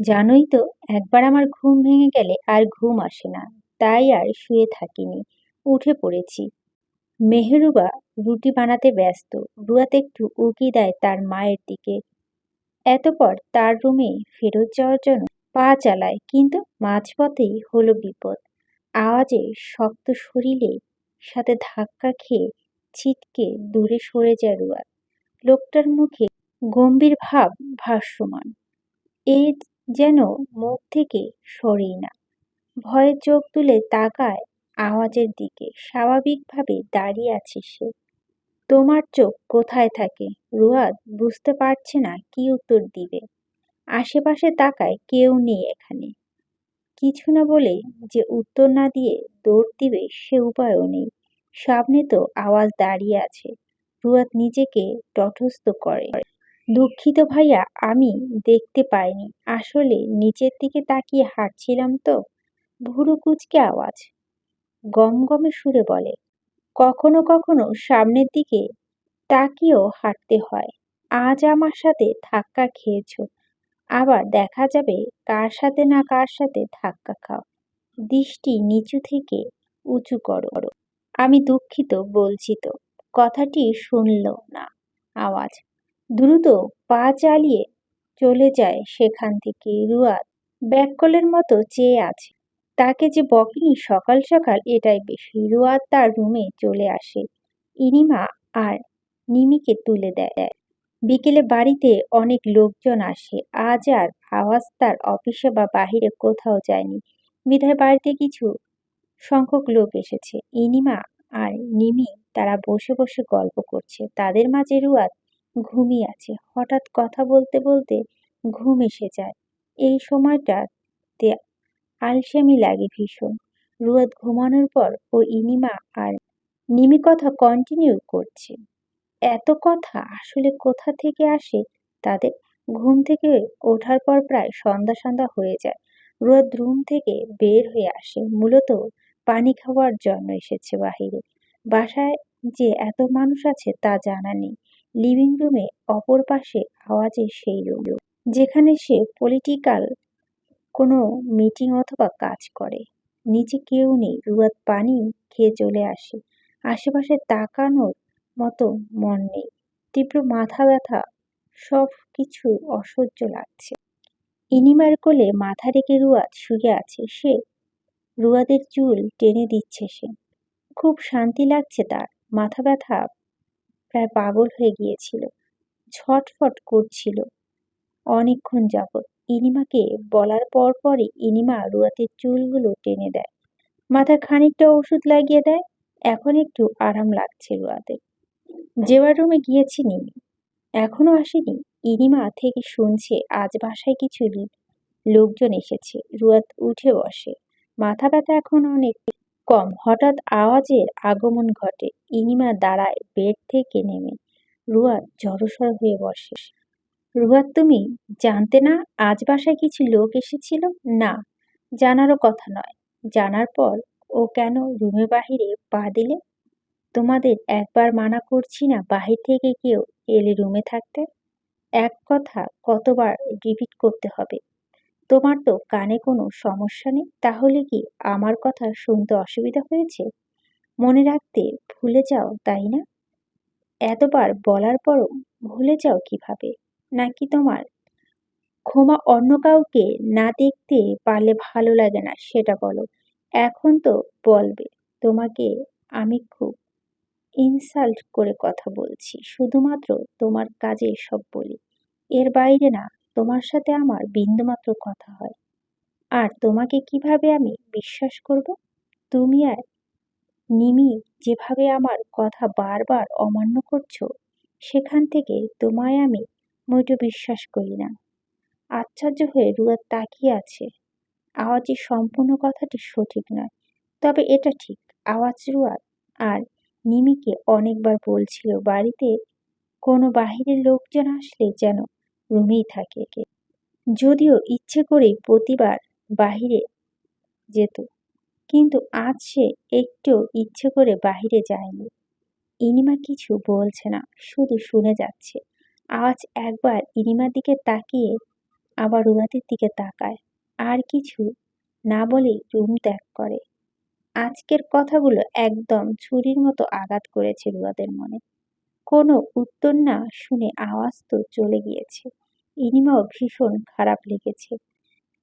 জানোই তো, একবার আমার ঘুম ভেঙে গেলে আর ঘুম আসে না, তাই আর শুয়ে থাকিনি, উঠে পড়েছি। মেহেরুবা রুটি বানাতে ব্যস্ত, রুয়াতে একটু উকি দেয় তার মায়ের দিকে। এতপর তার রুমে ফেরত যাওয়ার জন্য পা চালায়, কিন্তু মাঝপথেই হলো বিপদ। আওয়াজে শক্ত শরীরে সাথে ধাক্কা খেয়ে ছিটকে দূরে সরে যায় রুয়াত। লোকটার মুখে গম্ভীর ভাব ভাষ্যমান এ যেন মুখ থেকে সরেই না। ভয়ে চোখ তুলে তাকায় আওয়াজের দিকে। স্বাভাবিকভাবে দাঁড়িয়ে আছে সে। তোমার চোখ কোথায় থাকে? রুয়াদ বুঝতে পারছে না কি উত্তর দিবে। আশেপাশে তাকায় কেউ নেই এখানে। কিছু না বলে যে উত্তর না দিয়ে দৌড় দিবে সে উপায়ও নেই। সামনে তো আওয়াজ দাঁড়িয়ে আছে। রুয়াদ নিজেকে তটস্থ করে। দুঃখিত ভাইয়া, আমি দেখতে পাইনি। আসলে নিচের দিকে তাকিয়ে হাঁটছিলাম তো। ভুরু কুচকে আওয়াজ। গমগমে সুরে বলে, কখনো কখনো সামনের দিকে তাকিয়েও হাঁটতে হয়। আজ আমার সাথে ধাক্কা খেয়েছ। আবার দেখা যাবে কার সাথে না কার সাথে ধাক্কা খাও। দৃষ্টি নিচু থেকে উঁচু করো। আমি দুঃখিত বলছি তো। কথাটি শুনল না। আওয়াজ দ্রুত পা চালিয়ে চলে যায় সেখান থেকে রুয়াদ। ব্যাককলের মতো চেয়ে আছে। তাকে যে বকেনি সকাল সকাল, এটাই বেশি। রুয়াদ তার রুমে চলে আসে। ইনিমা আর নিমিকে তুলে দেয়। বিকেলে বাড়িতে অনেক লোকজন আসে। আজ আর আওয়াজ তার অফিসে বা বাহিরে কোথাও যায়নি। বিধায় বাড়িতে কিছু সংখ্যক লোক এসেছে। ইনিমা আর নিমি তারা বসে বসে গল্প করছে। তাদের মাঝে রুয়াদ ঘুমিয়ে আছে। হঠাৎ কথা বলতে বলতে ঘুম এসে যায়। এই সময়টাতে আলসেমি লাগে ভীষণ। রুয়াদ ঘুমানোর পর ও ইনিমা আর নিমি কথা কন্টিনিউ করছে। এত কথা আসলে কোথা থেকে আসে তাদের? ঘুম থেকে ওঠার পর প্রায় সন্ধ্যা সন্ধ্যা হয়ে যায়। রোদ রুম থেকে বের হয়ে আসে। মূলত পানি খাওয়ার জন্য এসেছে বাহিরে। বাসায় যে এত মানুষ আছে তা জানা নেই। লিভিং রুমে অপর পাশে আওয়াজে সেই রুম যেখানে সে পলিটিক্যাল কোনো মিটিং অথবা কাজ করে। নিচে কেউ নেই রুয়াদ পানি খেয়ে চলে আসে। আশেপাশে তাকানোর মতো মন নেই। তীব্র মাথা ব্যথা সব কিছু অসহ্য লাগছে। ইনিমার কোলে মাথা রেখে রুয়াদ শুয়ে আছে। সে রুয়াদের চুল টেনে দিচ্ছে সে। খুব শান্তি লাগছে তার। মাথা ব্যথা প্রায় পাগল হয়ে গিয়েছিল, ছটফট করছিল। অনেকক্ষণ যাবৎ ইনিমাকে বলার পর পরই ইনিমা রুয়াতের চুলগুলো টেনে দেয়। মাথায় খানিকটা ওষুধ লাগিয়ে দেয়, এখন একটু আরাম লাগছে রুয়াদের যেবার রুমে গিয়েছি নিমি এখনও আসেনি। ইনিমা থেকে শুনছে আজ বাসায় কিছু লোকজন এসেছে। রুয়াত উঠে বসে মাথা ব্যথা এখন অনেক। কম। হঠাৎ আওয়াজের আগমন ঘটে। ইনিমা দাঁড়ায় বেড থেকে নেমে। রুয়াত জড়সড় হয়ে বসে। রুয়াত তুমি জানতে না আজ বাসায় কিছু লোক এসেছিল? না, জানারও কথা নয়। জানার পর ও কেন রুমে বাহিরে পা দিলে? তোমাদের একবার মানা করছি না বাহির থেকে কেউ এলে রুমে থাকতে? এক কথা কতবার রিপিট করতে হবে। তোমার তো কানে কোনো সমস্যা নেই, তাহলে কি আমার কথা শুনতে অসুবিধা হয়েছে? মনে রাখতে ভুলে যাও, তাই না? এতবার বলার পরও ভুলে যাও কীভাবে? নাকি তোমার ক্ষমা অন্য কাউকে না দেখতে পারলে ভালো লাগে না, সেটা বলো। এখন তো বলবে, তোমাকে আমি খুব ইনসাল্ট করে কথা বলছি, শুধুমাত্র তোমার কাজে সব বলি। এর বাইরে না তোমার সাথে আমার বিন্দুমাত্র কথা হয়। আর তোমাকে কীভাবে আমি বিশ্বাস করব? তুমি আর নিমি যেভাবে আমার কথা বারবার অমান্য করছ, সেখান থেকে তোমায় আমি মোটো বিশ্বাস করি না। আশ্চর্য হয়ে রুয়ার তাকিয়ে আছে। আওয়াজের সম্পূর্ণ কথাটি সঠিক নয়, তবে এটা ঠিক। আওয়াজ রুয়ার আর নিমিকে অনেকবার বলছিল, বাড়িতে কোনো বাহিরের লোকজন আসলে যেন রুমেই থাকে কে যদিও ইচ্ছে করেই প্রতিবার বাহিরে যেত, কিন্তু আজ সে একটু ইচ্ছে করে বাহিরে যায়নি। ইনিমা কিছু বলছে না, শুধু শুনে যাচ্ছে। আজ একবার ইনিমার দিকে তাকিয়ে আবার রুয়াতের দিকে তাকায়। আর কিছু না বলেই রুম ত্যাগ করে। আজকের কথাগুলো একদম ছুরির মতো আঘাত করেছে রুয়াদের মনে। কোনো উত্তর না শুনে আওয়াজ তো চলে গিয়েছে। ইনিমাও ভীষণ খারাপ লেগেছে।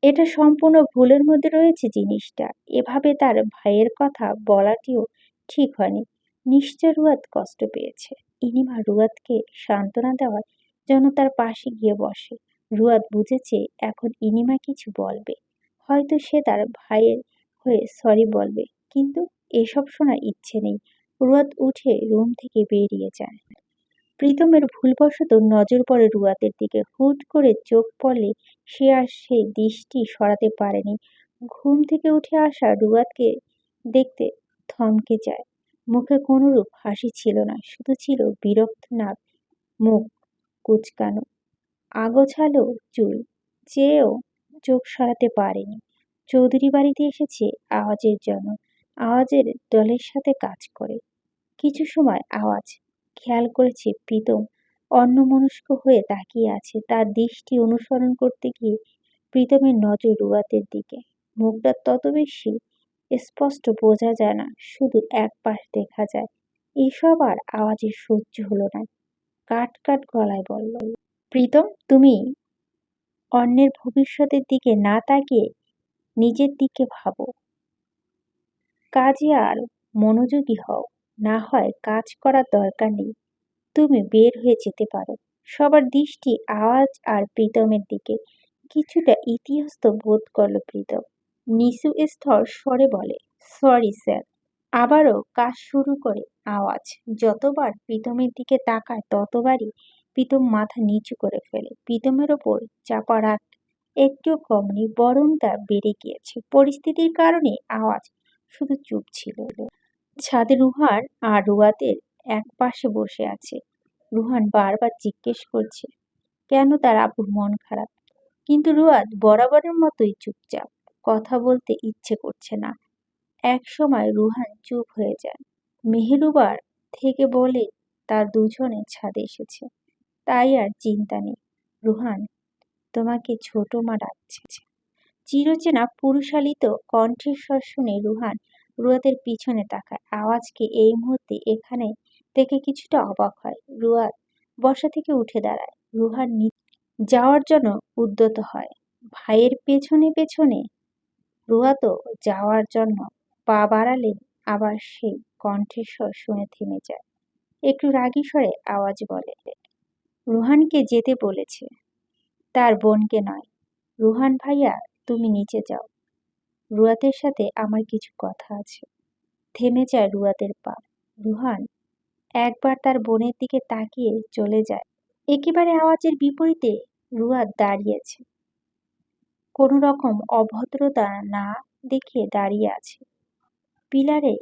এটা সম্পূর্ণ ভুলের মধ্যে রয়েছে জিনিসটা। এভাবে তার ভাইয়ের কথা বলাটিও ঠিক হয়নি। নিশ্চয় রুয়াত কষ্ট পেয়েছে। ইনিমা রুয়াতকে সান্ত্বনা দেওয়ার জন্য তার পাশে গিয়ে বসে। রুয়াত বুঝেছে এখন ইনিমা কিছু বলবে। হয়তো সে তার ভাইয়ের হয়ে সরি বলবে। কিন্তু এসব শোনার ইচ্ছে নেই। রুয়াদ উঠে রুম থেকে বেরিয়ে যায়। প্রীতমের ভুলবশত নজর পড়ে রুয়াতের দিকে। হুট করে চোখ পড়লে সে আর সেই দৃষ্টি সরাতে পারেনি। ঘুম থেকে উঠে আসা রুয়াতকে দেখতে থমকে যায়। মুখে কোনোরূপ হাসি ছিল না, শুধু ছিল বিরক্ত নাক, মুখ কুচকানো, আগোছালো চুল চেয়েও চোখ সরাতে পারেনি। চৌধুরী বাড়িতে এসেছে আওয়াজের জন্য। আওয়াজের দলের সাথে কাজ করে। কিছু সময় আওয়াজ, খেয়াল করেছে প্রীতম অন্যমনস্ক হয়ে তাকিয়ে আছে। তার দৃষ্টি অনুসরণ করতে গিয়ে প্রীতমের নজর রুয়াতের দিকে। মুখটা তত বেশি স্পষ্ট বোঝা যায় না, শুধু এক পাশ দেখা যায়। এসব আর আওয়াজের সহ্য হলো না। কাট কাট গলায় বলল, প্রীতম, তুমি অন্যের ভবিষ্যতের দিকে না তাকিয়ে নিজের দিকে ভাবো। কাজে আর মনোযোগী হও। না হয় কাজ করার দরকার নেই। তুমি বের হয়ে যেতে পারো। সবার দৃষ্টি আওয়াজ আর প্রীতমের দিকে। কিছুটা ইতিহাস্ত বোধ করল প্রীতম। নিচু স্তর স্বরে বলে সরি স্যার আবারও কাজ শুরু করে আওয়াজ। যতবার প্রীতমের দিকে তাকায়, ততবারই প্রীতম মাথা নিচু করে ফেলে। প্রীতমের ওপর চাপা রাত একটু কমনি, বরং তা বেড়ে গিয়েছে। পরিস্থিতির কারণে আওয়াজ শুধু চুপ ছিল। ছাদে রুহান আর রুয়াতের এক পাশে বসে আছে। রুহান বারবার জিজ্ঞেস করছে, কেন তার আপুর মন খারাপ? কিন্তু রুয়াদ বরাবরের মতোই চুপচাপ, কথা বলতে ইচ্ছে করছে না। এক সময় রুহান চুপ হয়ে যায়। মেহেরুবার থেকে বলে তার দুজনে ছাদে এসেছে। তাই আর চিন্তা নেই। রুহান, তোমাকে ছোট মা ডাকছে। চিরচেনা পুরুষালিত কণ্ঠেশ্বর শুনে রুহান রুয়াদের পিছনে তাকায়। আওয়াজকে এই মুহূর্তে এখানে দেখে কিছুটা অবাক হয়? রুয়াদ বসা থেকে উঠে দাঁড়ায়। রুহান যাওয়ার জন্য উদ্যত হয়। ভাইয়ের পেছনে পেছনে? রুয়াতো যাওয়ার জন্য পা বাড়ালে আবার সেই কণ্ঠেশ্বর শুনে থেমে যায়। একটু রাগী স্বরে আওয়াজ বলে, রুহানকে যেতে বলেছে। তার বোনকে নয়। রুহান ভাইয়া, তুমি নিচে যাও। রুয়াতের সাথে আমার কিছু কথা আছে। থেমে যায় রুয়াতের পা। রুহান একবার তার বোনের দিকে তাকিয়ে চলে যায়। একেবারে আওয়াজের বিপরীতে রুয়াত দাঁড়িয়েছে। কোনো রকম অভদ্রতা না দেখে দাঁড়িয়ে আছে। পিলারে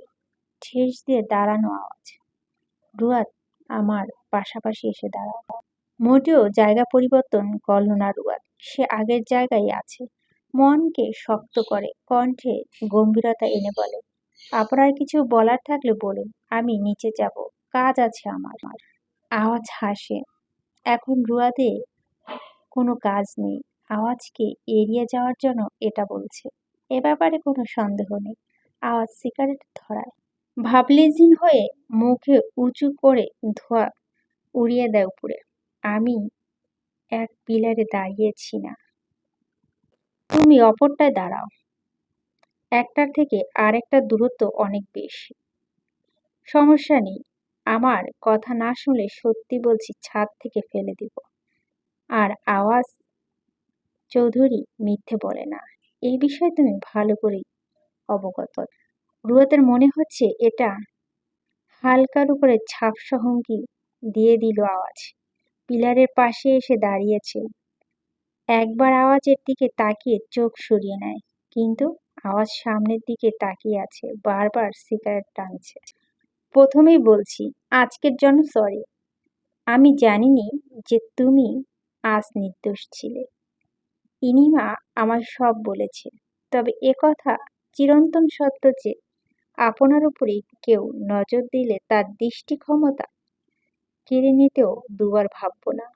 ঠেস দিয়ে দাঁড়ানো আওয়াজ। রুয়াত আমার পাশাপাশি এসে দাঁড়ানো মোটেও জায়গা পরিবর্তন করল না রুয়াত। সে আগের জায়গায় আছে। মনকে শক্ত করে, কণ্ঠে গম্ভীরতা এনে বলে, আপনার কিছু বলার থাকলে বলুন, আমি নিচে যাব, কাজ আছে আমার। আওয়াজ হাসে, এখন রুয়াদে কোনো কাজ নেই, আওয়াজকে এড়িয়ে যাওয়ার জন্য এটা বলছে, এ ব্যাপারে কোনো সন্দেহ নেই। আওয়াজ সিগারেট ধরায় ভাবলেজিন হয়ে মুখে উঁচু করে ধোয়া উড়িয়ে দেয় উপরে, আমি এক পিলারে দাঁড়িয়েছি না। তুমি অপরটায় দাঁড়াও। একটার থেকে আরেকটা দূরত্ব অনেক বেশি। সমস্যা নেই, আমার কথা না শুনলে সত্যি বলছি ছাদ থেকে ফেলে দিব। আর আওয়াজ চৌধুরী মিথ্যে বলে না। এই বিষয়ে তুমি ভালো করেই অবগত। রুয়াতের মনে হচ্ছে এটা হালকার উপরে ঝাপসা হুমকি দিয়ে দিল আওয়াজ। পিলারের পাশে এসে দাঁড়িয়েছে একবার আওয়াজের দিকে তাকিয়ে চোখ সরিয়ে নেয়, কিন্তু আওয়াজ সামনের দিকে তাকিয়ে আছে, বারবার সিগারেট টানছে। প্রথমেই বলছি, আজকের জন্য সরি আমি জানিনি যে তুমি আজ নির্দোষ ছিলে। ইনিমা আমায় সব বলেছে, তবে এ কথা চিরন্তন সত্য যে আপনার উপরে কেউ নজর দিলে তার দৃষ্টি ক্ষমতা কেড়ে নিতেও দুবার ভাবব না।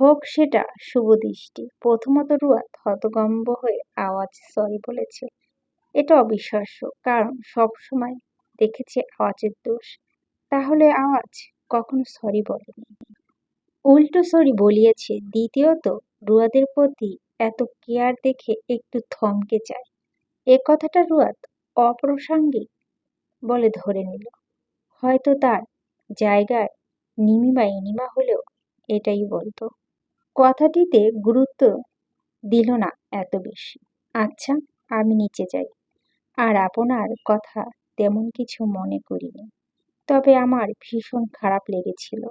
হোক সেটা শুভদৃষ্টি প্রথমত রুয়াত হতগম্ব হয়ে আওয়াজ সরি বলেছে, এটা অবিশ্বাস্য, কারণ সবসময় দেখেছে আওয়াজের দোষ। তাহলে আওয়াজ কখনো সরি বলেনি। উল্টো সরি বলিয়েছে। দ্বিতীয়ত, রুয়াদের প্রতি এত কেয়ার দেখে একটু থমকে যায়। এ কথাটা রুয়াত অপ্রাসঙ্গিক বলে ধরে নিল। হয়তো তার জায়গায় নিমি বা ইনিমা হলেও এটাই বলতো। কথাটিতে গুরুত্ব দিল না এত বেশি। আচ্ছা আমি নিচে যাই। আর আপনার কথা তেমন কিছু মনে করিনি। তবে আমার ভীষণ খারাপ লেগেছিল।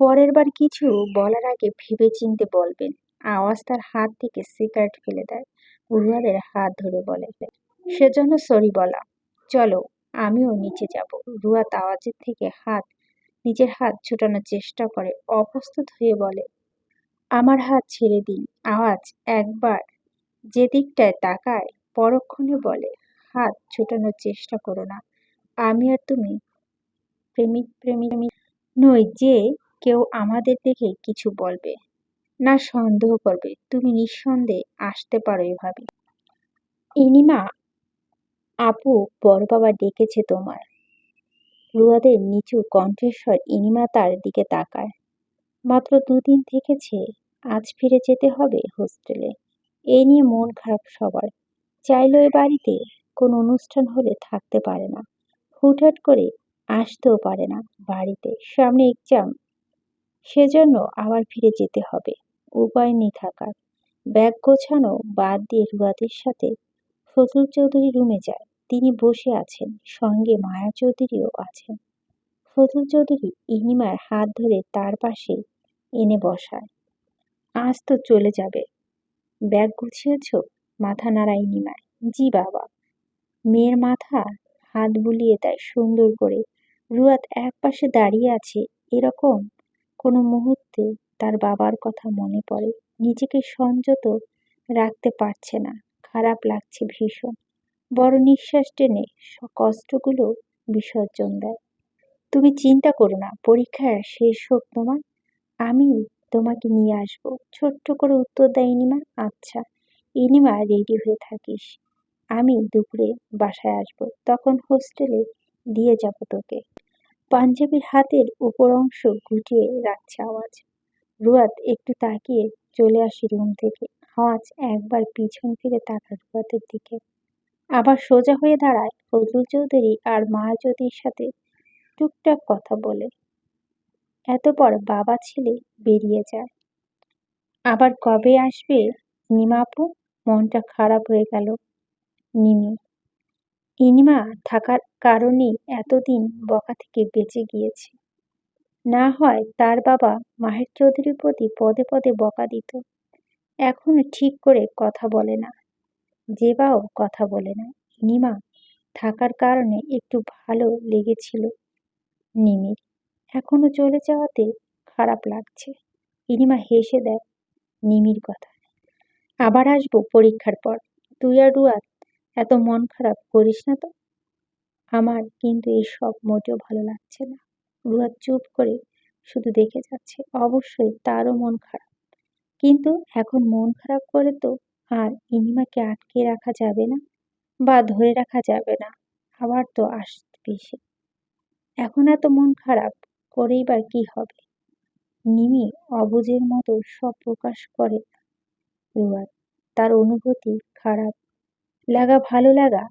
পরের বার কিছু বলার আগে ভেবে চিনতে বলবেন, আওয়াজ তার হাত থেকে সিগারেট ফেলে দেয় উড়ুয়াদের হাত ধরে বলে। সেজন্য সরি বলা। চলো, আমিও নিচে যাব। রুয়াত আওয়াজের থেকে হাত, নিজের হাত ছুটানোর চেষ্টা করে অপ্রস্তুত হয়ে বলে আমার হাত ছেড়ে দিন। আওয়াজ একবার যে দিকটায় তাকায় পরক্ষণে বলে, হাত ছোটানোর চেষ্টা করো না। আমি আর তুমি প্রেমিক প্রেমিক নই যে কেউ আমাদের দেখে কিছু বলবে। না সন্দেহ করবে। তুমি নিঃসন্দেহে আসতে পারো এভাবে। ইনিমা আপু বড় বাবা ডেকেছে তোমার। রুয়াদের নিচু কণ্ঠেশ্বর ইনিমা তার দিকে তাকায়। মাত্র দুদিন থেকেছে, আজ ফিরে যেতে হবে হোস্টেলে। এই নিয়ে মন খারাপ সবার। চাইলো এ বাড়িতে কোনো অনুষ্ঠান হলে থাকতে পারে না। হুটহাট করে আসতেও পারে না বাড়িতে। সামনে এক্সাম সেজন্য আবার ফিরে যেতে হবে। উপায় নেই থাকার। ব্যাগ গোছানো বাদ দিয়ে রুয়াদের সাথে ফজল চৌধুরী রুমে যায়। তিনি বসে আছেন, সঙ্গে মায়া চৌধুরীও আছেন। ফজল চৌধুরী ইনিমার হাত ধরে তার পাশে এনে বসায়। আজ তো চলে যাবে। ব্যাগ গুছিয়েছ? মাথা নাড়াই নিমায় জি বাবা। মেয়ের মাথা হাত বুলিয়ে দেয় সুন্দর করে। রুয়াত এক পাশে দাঁড়িয়ে আছে এরকম কোনো মুহূর্তে তার বাবার কথা মনে পড়ে। নিজেকে সংযত রাখতে পারছে না। খারাপ লাগছে ভীষণ। বড় নিঃশ্বাস টেনে কষ্টগুলো বিসর্জন দেয়। তুমি চিন্তা করো না পরীক্ষা শেষ হোক তোমার। আমি তোমাকে নিয়ে আসব। ছোট্ট করে উত্তর দেয় ইনিমা। আচ্ছা ইনিমা রেডি হয়ে থাকিস। আমি দুপুরে বাসায় আসব। তখন হোস্টেলে দিয়ে যাব তোকে। পাঞ্জাবির হাতের উপর অংশ গুটিয়ে রাখছে আওয়াজ। রুয়াত একটু তাকিয়ে চলে আসি রুম থেকে। আওয়াজ একবার পিছন ফিরে তাকা রুয়াতের দিকে। আবার সোজা হয়ে দাঁড়ায় ফজল চৌধুরী আর মা জ্যোতির সাথে টুকটাক কথা বলে। এত এতপর বাবা ছেলে বেরিয়ে যায়। আবার কবে আসবে নিমাপু মনটা খারাপ হয়ে গেল নিমি ইনিমা থাকার কারণেই এতদিন বকা থেকে বেঁচে গিয়েছে। না হয় তার বাবা মাহের চৌধুরীর প্রতি পদে পদে বকা দিত। এখন ঠিক করে কথা বলে না। যে বাও কথা বলে না। ইনিমা থাকার কারণে একটু ভালো লেগেছিল। নিমির এখনও চলে যাওয়াতে খারাপ লাগছে। ইনিমা হেসে দেয় নিমির কথা আবার আসব পরীক্ষার পর। তুই আর রুয়াত, এত মন খারাপ করিস না তো? আমার কিন্তু এই সব মোটেও ভালো লাগছে না। রুয়াত চুপ করে শুধু দেখে যাচ্ছে, অবশ্যই তারও মন খারাপ। কিন্তু এখন মন খারাপ করে তো আর ইনিমাকে আটকে রাখা যাবে না বা ধরে রাখা যাবে না। আবার তো আসবে সে। এখন এত মন খারাপ, করেই বা কি হবে? নিমি অবুজের মতো সব প্রকাশ করে রুয়াত তার অনুভূতি খারাপ। লাগা ভালো লাগা,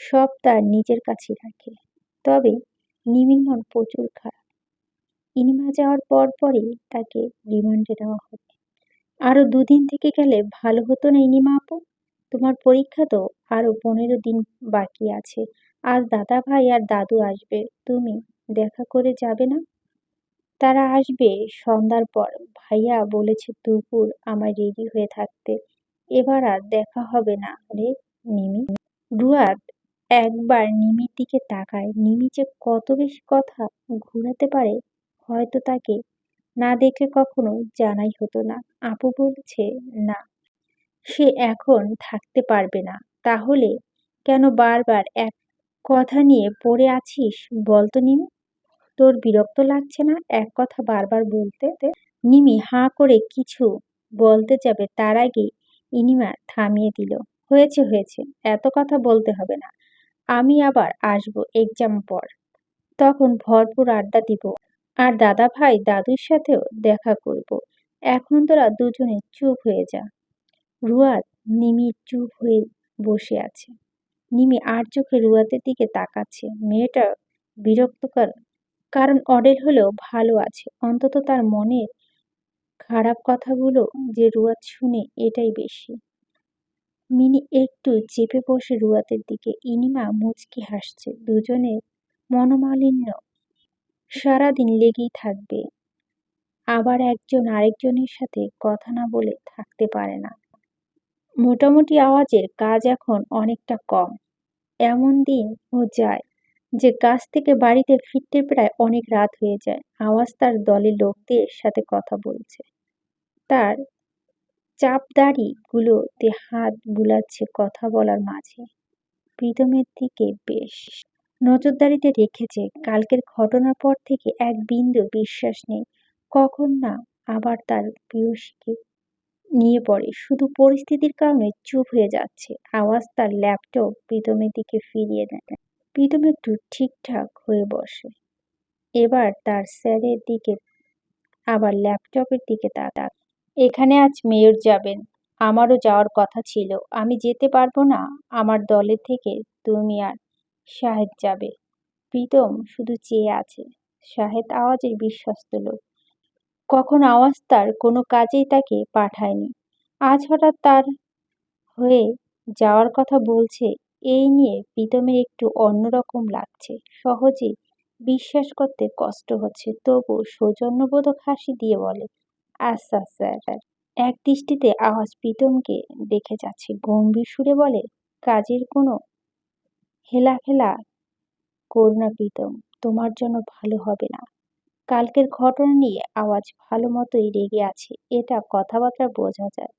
সব তার নিজের কাছে রাখে তবে নিমির মন প্রচুর খারাপ। ইনিমা যাওয়ার পর পরই তাকে রিমান্ডে নেওয়া হবে। আরও দুদিন থেকে গেলে ভালো হতো না, ইনিমা আপু। তোমার পরীক্ষা তো আরও পনেরো দিন বাকি আছে। আজ দাদা ভাই আর দাদু আসবে, তুমি দেখা করে যাবে না? তারা আসবে সন্ধ্যার পর। ভাইয়া বলেছে দুপুর আমার রেডি হয়ে থাকতে। এবার আর দেখা হবে না রে নিমি। রুয়াদ একবার নিমির দিকে তাকায়। নিমি যে কত বেশি কথা ঘুরাতে পারে হয়তো তাকে না দেখে কখনো জানাই হতো না। আপু বলছে, না, সে এখন থাকতে পারবে না। তাহলে কেন বারবার এক কথা নিয়ে পড়ে আছিস? বলতো নিমি। তোর বিরক্ত লাগছে না? এক কথা বারবার বলতে নিমি হাঁ করে কিছু বলতে যাবে, তার আগে ইনিমা থামিয়ে দিল। হয়েছে হয়েছে, এত কথা বলতে হবে না। আমি আবার আসব এক্সাম পর। তখন ভরপুর আড্ডা দিব। আর দাদা ভাই দাদুর সাথেও দেখা করব। এখন তোরা দুজনে চুপ হয়ে যা। রুয়াদ নিমি চুপ হয়ে বসে আছে। নিমি আর চোখে রুয়াদের দিকে তাকাচ্ছে। মেয়েটা বিরক্তকর, কারণ অডেল হলেও ভালো আছে। অন্তত তার মনের খারাপ কথাগুলো যে রুয়াদ শুনে এটাই বেশি। মিনি একটু চেপে বসে রুয়াতের দিকে। ইনিমা মুচকি হাসছে। দুজনের মনোমালিন্য। সারাদিন লেগেই থাকবে। আবার একজন আরেকজনের সাথে কথা না বলে থাকতে পারে না। মোটামুটি আওয়াজের কাজ এখন অনেকটা কম। এমন দিন ও যায় যে কাজ থেকে বাড়িতে ফিরতে প্রায় অনেক রাত হয়ে যায়। আওয়াজ তার দলের লোকদের সাথে কথা বলছে। তার চাপদাড়িগুলোতে হাত বুলাচ্ছে কথা বলার মাঝে। প্রীতমের দিকে বেশ নজরদারিতে রেখেছে। কালকের ঘটনার পর থেকে এক বিন্দু বিশ্বাস নেই। কখন না আবার তার প্রিয়সীকে নিয়ে পড়ে। শুধু পরিস্থিতির কারণে চুপ হয়ে যাচ্ছে। আওয়াজ তার ল্যাপটপ প্রীতমের দিকে ফিরিয়ে দেয়। প্রীতম একটু ঠিকঠাক হয়ে বসে। এবার তার স্যারের দিকে, আবার ল্যাপটপের দিকে তাকাক এখানে আজ মেয়র যাবেন। আমারও যাওয়ার কথা ছিল। আমি যেতে পারব না। আমার দলের থেকে তুমি আর শাহেদ যাবে। প্রীতম শুধু চেয়ে আছে। শাহেদ আওয়াজের বিশ্বস্ত লোক। কখন আওয়াজ তার কোনো কাজেই তাকে পাঠায়নি। আজ হঠাৎ তার হয়ে যাওয়ার কথা বলছে, এই নিয়ে প্রীতমের একটু অন্যরকম লাগছে। সহজেই বিশ্বাস করতে কষ্ট হচ্ছে তবু সৌজন্যবোধক হাসি দিয়ে বলে আচ্ছা স্যার। এক দৃষ্টিতে আওয়াজ প্রীতমকে দেখে যাচ্ছে, গম্ভীর সুরে বলে, কাজের কোনো হেলাফেলা করুণা প্রীতম, তোমার জন্য ভালো হবে না। কালকের ঘটনা নিয়ে আওয়াজ ভালো মতোই রেগে আছে, এটা কথাবার্তা বোঝা যায়।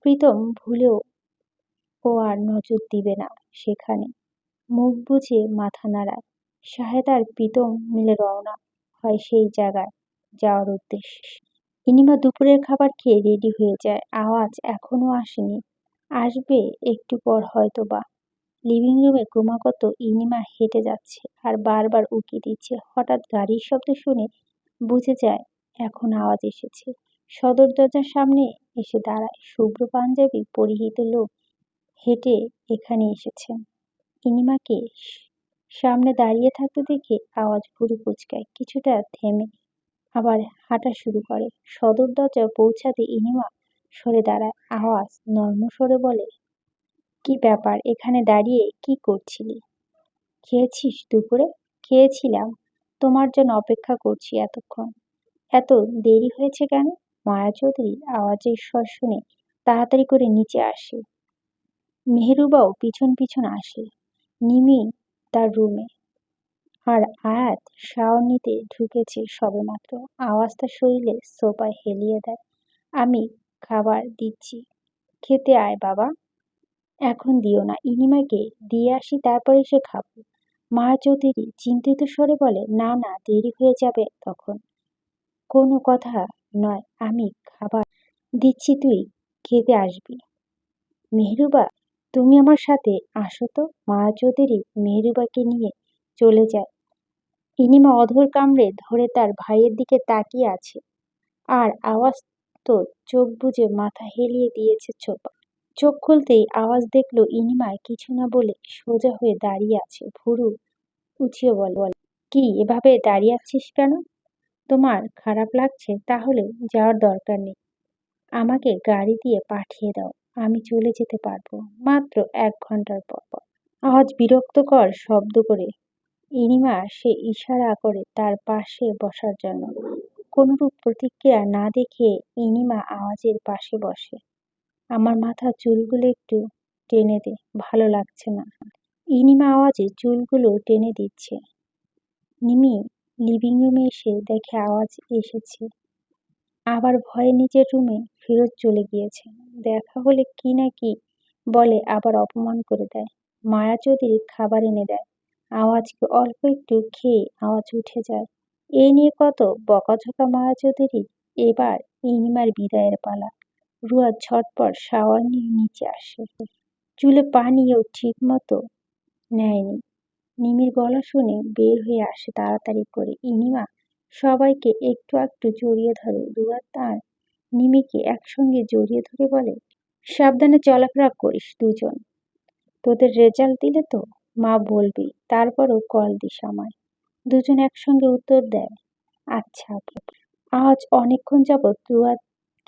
প্রীতম ভুলেও ও আর নজর দিবে না সেখানে। মুখ বুঝে মাথা নাড়ায়। শাহেদ আর প্রীতম মিলে রওনা হয় সেই জায়গায় যাওয়ার উদ্দেশ্যে। ইনিমা দুপুরের খাবার খেয়ে রেডি হয়ে যায়। আওয়াজ এখনও আসেনি। আসবে একটু পর হয়তো বা লিভিং রুমে ক্রমাগত ইনিমা হেঁটে যাচ্ছে আর বারবার উকি দিচ্ছে। হঠাৎ গাড়ির শব্দ শুনে বুঝে যায়, এখন আওয়াজ এসেছে। সদর দরজার সামনে এসে দাঁড়ায় শুভ্র পাঞ্জাবি পরিহিত লোক হেঁটে এখানে এসেছেন ইনিমাকে সামনে দাঁড়িয়ে থাকতে দেখে আওয়াজ ভুরু কুচকায়, কিছুটা থেমে আবার হাঁটা শুরু করে। সদর দরজায় পৌঁছাতে ইনিমা সরে দাঁড়ায়, আওয়াজ নর্ম সরে বলে, কি ব্যাপার? এখানে দাঁড়িয়ে কি করছিলি? খেয়েছিস দুপুরে? খেয়েছিলাম। তোমার জন্য অপেক্ষা করছি এতক্ষণ। এত দেরি হয়েছে কেন? মায়া চৌধুরী আওয়াজের স্বর শুনে তাড়াতাড়ি করে নিচে আসে। মেহরুবাও পিছন পিছন আসে। নিমি তার রুমে। আর আয়াত শাওয়ার নিতে ঢুকেছে সবেমাত্র। আওয়াজটা শরীরে সোপায় হেলিয়ে দেয়। আমি খাবার দিচ্ছি। খেতে আয় বাবা। এখন দিও না। ইনিমাকে দিয়ে আসি, তারপর এসে খাব। মা চৌধুরী চিন্তিত স্বরে বলে, না না, দেরি হয়ে যাবে তখন। কোনো কথা নয়, আমি খাবার দিচ্ছি, তুই খেতে আসবি। মেহরুবা, তুমি আমার সাথে আসো তো। মা চৌধুরী মেহরুবাকে নিয়ে চলে যায়। ইনিমা অধর কামড়ে ধরে তার ভাইয়ের দিকে তাকিয়ে আছে। আর আওয়াজ তো চোখ বুঝে মাথা হেলিয়ে দিয়েছে ছোপা। চোখ খুলতেই আওয়াজ দেখল ইনিমায় কিছু না বলে সোজা হয়ে দাঁড়িয়ে আছে। ভুরু উঁচিয়ে বল বল, কি, এভাবে দাঁড়িয়ে আছিস কেন? তোমার খারাপ লাগছে, তাহলে যাওয়ার দরকার নেই। আমাকে গাড়ি দিয়ে পাঠিয়ে দাও, আমি চলে যেতে পারব। মাত্র এক ঘণ্টার পর আওয়াজ বিরক্তকর শব্দ করে ইনিমা সে ইশারা করে তার পাশে বসার জন্য। কোনরূপ প্রতিক্রিয়া না দেখে ইনিমা আওয়াজের পাশে বসে। আমার মাথা চুলগুলো একটু টেনে দে, ভালো লাগছে না। ইনিমা আওয়াজে চুলগুলো টেনে দিচ্ছে। নিমি লিভিং রুমে এসে দেখে আওয়াজ এসেছে। আবার ভয়ে নিজের রুমে ফেরত চলে গিয়েছে। দেখা হলে কি না কি বলে আবার অপমান করে দেয়। মায়া চৌধুরী খাবার এনে দেয়। আওয়াজকে অল্প একটু খেয়ে আওয়াজ উঠে যায়। এই নিয়ে কত বকাঝকা মায়া চৌধুরী। এবার ইনিমার বিদায়ের পালা। রুয়া ঝটপট শাওয়ার নিয়ে নিচে আসে। চুলে পানিও ঠিক মতো নেয়নি। নিমির গলা শুনে বের হয়ে আসে তাড়াতাড়ি করে। ইনিমা সবাইকে একটু একটু জড়িয়ে ধরে। রুয়া তার নিমিকে একসঙ্গে জড়িয়ে ধরে বলে, সাবধানে চলাফেরা করিস দুজন। তোদের রেজাল্ট দিলে তো মা বলবি, তারপরও কল দিস আমায়। দুজন একসঙ্গে উত্তর দেয় আচ্ছা আপু আজ অনেকক্ষণ যাবৎ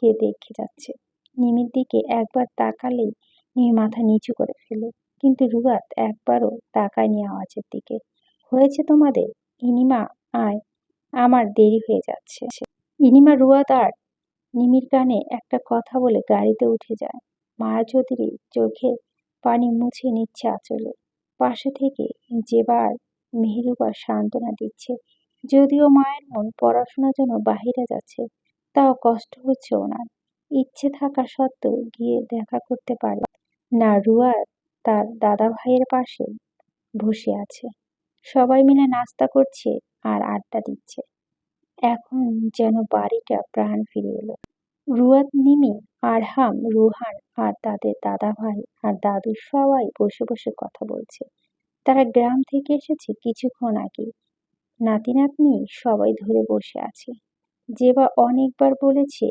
রুয়াকে দেখে যাচ্ছে। নিমির দিকে একবার তাকালেই নিয়ে মাথা নিচু করে ফেলে। কিন্তু রুয়াত একবারও তাকায়নি আওয়াজের দিকে। হয়েছে তোমাদের? ইনিমা আয়, আমার দেরি হয়ে যাচ্ছে। ইনিমা রুয়াত আর নিমির কানে একটা কথা বলে গাড়িতে উঠে যায়। মায়া চৌধুরী চোখে পানি মুছে নিচ্ছে আঁচলে। পাশে থেকে যেবার মেহেরুবা সান্ত্বনা দিচ্ছে। যদিও মায়ের মন পড়াশোনার জন্য বাহিরে যাচ্ছে তাও কষ্ট হচ্ছে ওনার ইচ্ছে থাকা সত্ত্বেও গিয়ে দেখা করতে পারে না রুয়া তার দাদা ভাইয়ের পাশে বসে আছে। সবাই মিলে নাস্তা করছে আর আড্ডা দিচ্ছে। এখন যেন বাড়িটা প্রাণ ফিরে এলো। রুয়াত, নিমি, আরহাম, রুহান আর তাদের দাদা ভাই আর দাদু সবাই বসে বসে কথা বলছে। তারা গ্রাম থেকে এসেছে কিছুক্ষণ আগে। নাতি নাতনি সবাই ধরে বসে আছে। যেবা অনেকবার বলেছে,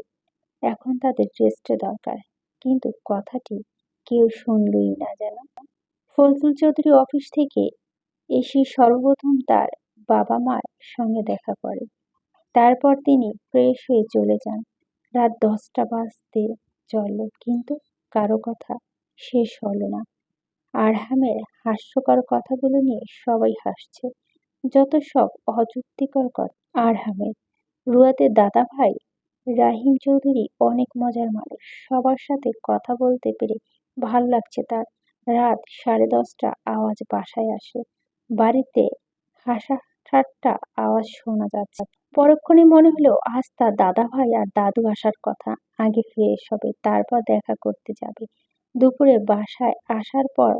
এখন তাদের রেস্টের দরকার। কিন্তু কথাটি কেউ শুনলই না যেন। ফজলুল চৌধুরী অফিস থেকে এসে সর্বপ্রথম তার বাবা মার সঙ্গে দেখা করে। তারপর তিনি ফ্রেশ হয়ে চলে যান। রাত দশটা বাজতে চলল, কিন্তু কারও কথা শেষ হলো না। আরহামের হাস্যকর কথাগুলো নিয়ে সবাই হাসছে। যত সব অযুক্তিকর কথা আরহামের রুয়াতের দাদা ভাই, রাহিম চৌধুরী অনেক মজার মানুষ। সবার সাথে কথা বলতে পেরে ভালো লাগছে তার। রাত সাড়ে দশটা আওয়াজ বাসায় আসে। বাড়িতে হাসা ঠাট্টা আওয়াজ শোনা যাচ্ছে। পরক্ষণে মনে হলো, আজ তার দাদা ভাই আর দাদু আসার কথা। আগে ফ্রেশ হবে তারপর দেখা করতে যাবে। দুপুরে বাসায় আসার পর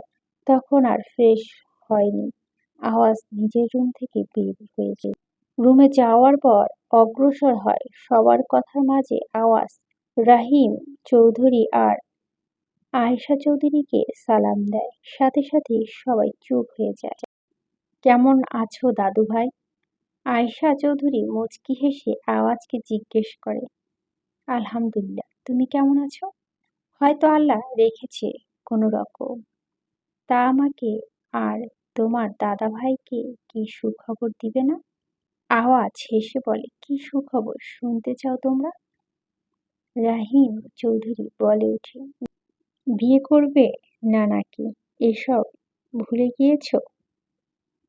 তখন আর ফ্রেশ হয়নি। আওয়াজ নিজের রুম থেকে বের হয়েছে রুমে যাওয়ার পর অগ্রসর হয়। সবার কথার মাঝে আওয়াজ, রাহিম চৌধুরী আর আয়েশা চৌধুরীকে সালাম দেয়। সাথে সাথে সবাই চুপ হয়ে যায়। কেমন আছো দাদু ভাই? আয়েশা চৌধুরী মুচকি হেসে আওয়াজকে জিজ্ঞেস করে, আলহামদুলিল্লাহ, তুমি কেমন আছো? হয়তো আল্লাহ রেখেছে কোনো রকম। তা আমাকে আর তোমার দাদা ভাইকে কি সুখবর দিবে না? আওয়াজ, হেসে বলে, কি সুখবর, শুনতে চাও তোমরা? রাহিম চৌধুরী বলে উঠে বিয়ে করবে না নাকি? এসব ভুলে গিয়েছ?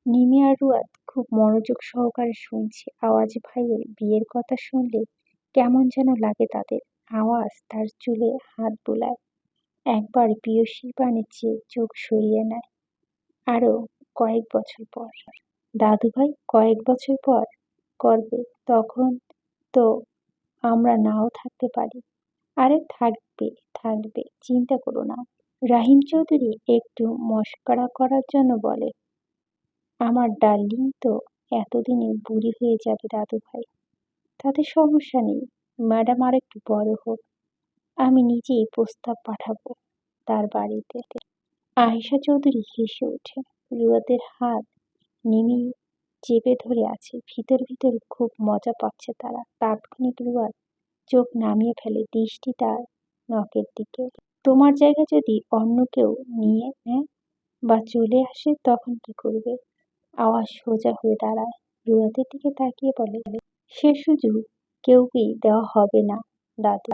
নিমি আর রুয়াদ খুব মনোযোগ সহকারে শুনছে, আওয়াজ ভাইয়ের বিয়ের কথা শুনলে কেমন যেন লাগে তাদের, আওয়াজ তার চুলে হাত বোলায়, একবার পিয়সীর পানে চেয়ে চোখ সরিয়ে নেয়, আরও কয়েক বছর পর। দাদু ভাই কয়েক বছর পর করবে, তখন তো আমরা নাও থাকতে পারি। আরে থাকবে থাকবে, চিন্তা করো না। রাহিম চৌধুরী একটু মস্করা করার জন্য বলে, আমার ডার্লিং তো এতদিনে বুড়ি হয়ে যাবে দাদু ভাই তাতে সমস্যা নেই। ম্যাডাম আর একটু বড় হোক, আমি নিজেই প্রস্তাব পাঠাবো তার বাড়িতে। আয়েশা চৌধুরী হেসে ওঠে, রুয়াদের হাত নিমি চেপে ধরে আছে। ভিতর ভিতর খুব মজা পাচ্ছে তারা। তাৎক্ষণিক রুয়ার চোখ নামিয়ে ফেলে দৃষ্টি তার নখের দিকে। তোমার জায়গা যদি অন্য কেউ নিয়ে নেয় বা চলে আসে, তখন কি করবে? আওয়াজ সোজা হয়ে দাঁড়ায়। রুয়াদের দিকে তাকিয়ে বলে, সে সুযোগ কেউকেই দেওয়া হবে না, দাদু।